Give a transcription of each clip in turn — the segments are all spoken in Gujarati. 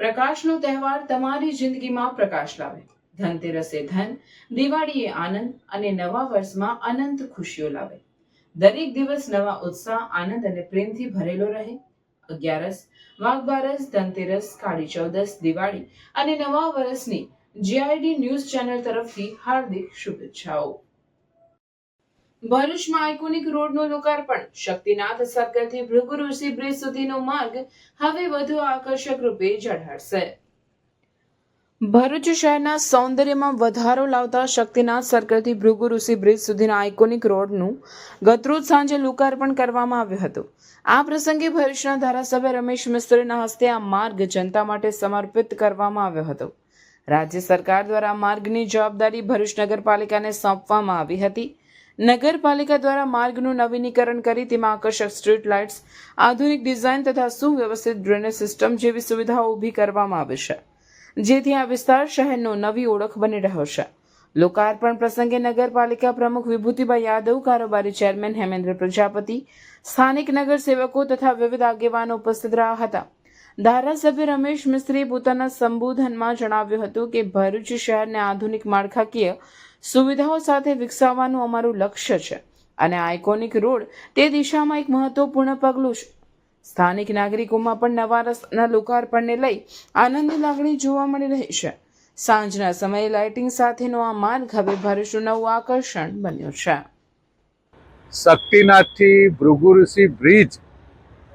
પ્રકાશનો તહેવાર તમારી જિંદગીમાં પ્રકાશ લાવે. ધનતેરસે ધન, દિવાળીએ આનંદ અને નવા વર્ષમાં અનંત ખુશીઓ લાવે. દરેક દિવસ નવા ઉત્સાહ, આનંદ અને પ્રેમથી ભરેલો રહે. અગિયારસ, વાઘબારસ, ધનતેરસ, કાળી ચૌદસ, દિવાળી અને નવા વર્ષની જીઆઈડી ન્યૂઝ ચેનલ તરફથી હાર્દિક શુભેચ્છાઓ. ભરૂચમાં આઇકોનિક રોડનું લોકાર્પણ. શક્તિનાથ સર્કલથી ભૃગુ ઋષિ બ્રિજ સુધીનો માર્ગ હવે વધુ આકર્ષક રૂપે ઝળહળશે. ભરૂચ શહેરના સૌંદર્યમાં વધારો લાવતા શક્તિનાથ સર્કલથી ભૃગુ ઋષિ બ્રિજ સુધીના આઇકોનિક રોડનું ગતરોજ સાંજે લોકાર્પણ કરવામાં આવ્યું હતું. આ પ્રસંગે ભરૂચના ધારાસભ્ય રમેશ મિસ્ત્રીના હસ્તે આ માર્ગ જનતા માટે સમર્પિત કરવામાં આવ્યો હતો. રાજ્ય સરકાર દ્વારા માર્ગની જવાબદારી ભરૂચ નગરપાલિકાને સોંપવામાં આવી હતી. નગરપાલિકા દ્વારા માર્ગનું નવીનીકરણ કરી તેમાં આકર્ષક સ્ટ્રીટ લાઇટ્સ, આધુનિક ડિઝાઇન તથા સુવ્યવસ્થિત ડ્રેનેજ સિસ્ટમ જેવી સુવિધાઓ ઊભી કરવામાં આવી છે. જેથી આ વિસ્તાર શહેરનો નવી ઓળખ બની રહ્યો છે. લોકાર્પણ પ્રસંગે નગરપાલિકા પ્રમુખ વિભૂતિભાઈ યાદવ, કારોબારી ચેરમેન હેમેન્દ્ર પ્રજાપતિ, સ્થાનિક નગરસેવકો તથા વિવિધ આગેવાનો ઉપસ્થિત રહ્યા હતા. ધારાસભ્ય રમેશ મિસ્ત્રીએ પોતાના સંબોધનમાં જણાવ્યું હતું કે ભરૂચ શહેરને આધુનિક માળખાકીય સુવિધાઓ સાથે વિકસાવવાનું અમારું લક્ષ્ય છે અને આઇકોનિક રોડ તે દિશામાં એક મહત્વપૂર્ણ પગલું છે. સ્થાનિક નાગરિકોમાં પણ નવા રસ્તાના લોકાર્પણને લઈ આનંદની લાગણી જોવા મળી રહી છે. સાંજના સમયે લાઇટિંગ સાથેનો આ માર્ગ હવે ભરૂચનું નવું આકર્ષણ બન્યું છે. શક્તિનાથથી ભૃગુ બ્રિજ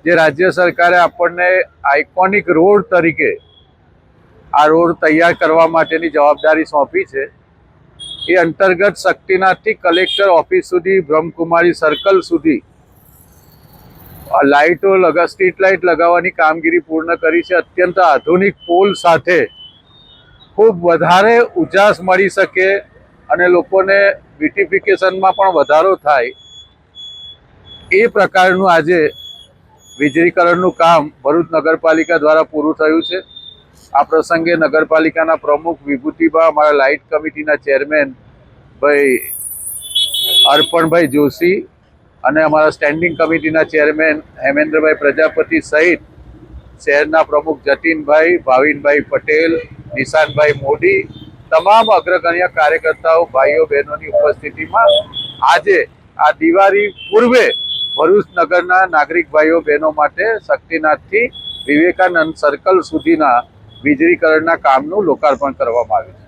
જે રાજ્ય સરકારે આપણને આઇકોનિક રોડ તરીકે આ રોડ તૈયાર કરવા માટેની જવાબદારી સોંપી છે. એ અંતર્ગત શક્તિનાથથી કલેક્ટર ઓફિસ સુધી, બ્રહ્મકુમારી સર્કલ સુધી લાઇટો લગા સ્ટ્રીટ લાઇટ લગાવવાની કામગીરી પૂર્ણ કરી છે. અત્યંત આધુનિક પોલ સાથે ખૂબ વધારે ઉજાસ મળી શકે અને લોકોને બ્યુટિફિકેશનમાં પણ વધારો થાય એ પ્રકારનું આજે વીજળીકરણનું કામ ભરૂચ નગરપાલિકા દ્વારા પૂરું થયું છે. આ પ્રસંગે નગરપાલિકાના પ્રમુખ વિભૂતિબા, અમારા લાઇટ કમિટીના ચેરમેન ભાઈ અર્પણભાઈ જોશી અને અમારા સ્ટેન્ડિંગ કમિટીના ચેરમેન હેમેન્દ્રભાઈ પ્રજાપતિ સહિત શહેરના પ્રમુખ જતીનભાઈ, ભાવિનભાઈ પટેલ, નિશાનભાઈ મોદી, તમામ અગ્રગણ્ય કાર્યકર્તાઓ, ભાઈઓ, બહેનોની ઉપસ્થિતિમાં આજે આ દિવાળી પૂર્વે ભરૂચ નગરના નાગરિક ભાઈઓ બહેનો માટે શક્તિનાથથી વિવેકાનંદ સર્કલ સુધીના વીજળીકરણના કામનું લોકાર્પણ કરવામાં આવ્યું છે.